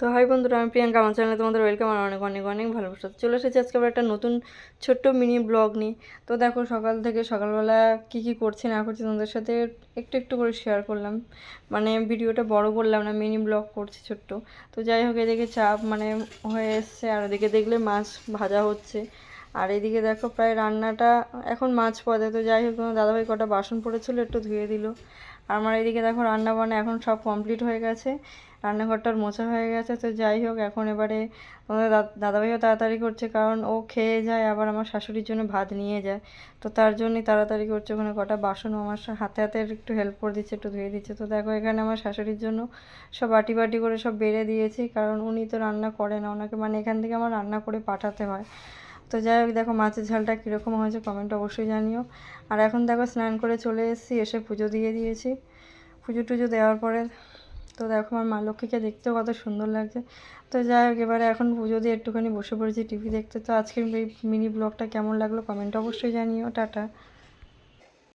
তো হাই বন্ধুরা, আমি প্রিয়াঙ্কা, আমার চ্যানেলে তোমাদের ওয়েলকাম আর অনেক অনেক অনেক ভালোবাসা। চলে এসেছি আজকে আবার একটা নতুন ছোট্ট মিনি ব্লগ নিয়ে। তো দেখো, সকাল থেকে সকালবেলা কি কি করছি না করছি তোমাদের সাথে একটু একটু করে শেয়ার করলাম। মানে ভিডিওটা বড় করলাম না মিনি ব্লগ করছি ছোট্ট। তো যাই হোক, এদিকে চাপ মানে হয়ে এসছে, আর ওদিকে দেখলে মাছ ভাজা হচ্ছে। আর এদিকে দেখো প্রায় রান্নাটা এখন মাছ পদে তো যাই হোক, তোমার দাদাভাই কটা বাসন পড়েছিল, একটু ধুয়ে দিল। আর আমার এদিকে দেখো রান্না বান্না এখন সব কমপ্লিট হয়ে গেছে। রান্নাঘরটার মোছা হয়ে গেছে। তো যাই হোক, এখন এবারে আমাদের দাদাভাইও তাড়াতাড়ি করছে, কারণ ও খেয়ে যায়, আবার আমার শাশুড়ির জন্য ভাত নিয়ে যায়। তো তার জন্যই তাড়াতাড়ি করছে, ওখানে কটা বাসনও আমার হাতে হাতে একটু হেল্প করে দিচ্ছে, একটু ধুয়ে দিচ্ছে। তো দেখো এখানে আমার শাশুড়ির জন্য সব বাটি বাটি করে সব বেড়ে দিয়েছি, কারণ উনি তো রান্না করে না। ওনাকে মানে এখান থেকে আমার রান্না করে পাঠাতে হয়। তো যাই হোক, দেখো মাছের ঝালটা কীরকম হয়েছে কমেন্ট অবশ্যই জানিও। আর এখন দেখো স্নান করে চলে এসেছি, এসে পুজো দিয়ে দিয়েছি। পুজো টুজো দেওয়ার পরে তো দেখো আমার মা লক্ষ্মীকে দেখতেও কত সুন্দর লাগছে। তো যাই হোক, এবারে এখন পুজো দিয়ে একটুখানি বসে পড়েছি টিভি দেখতে। তো আজকের মিনি ব্লগটা কেমন লাগল কমেন্ট অবশ্যই জানিও। টাটা।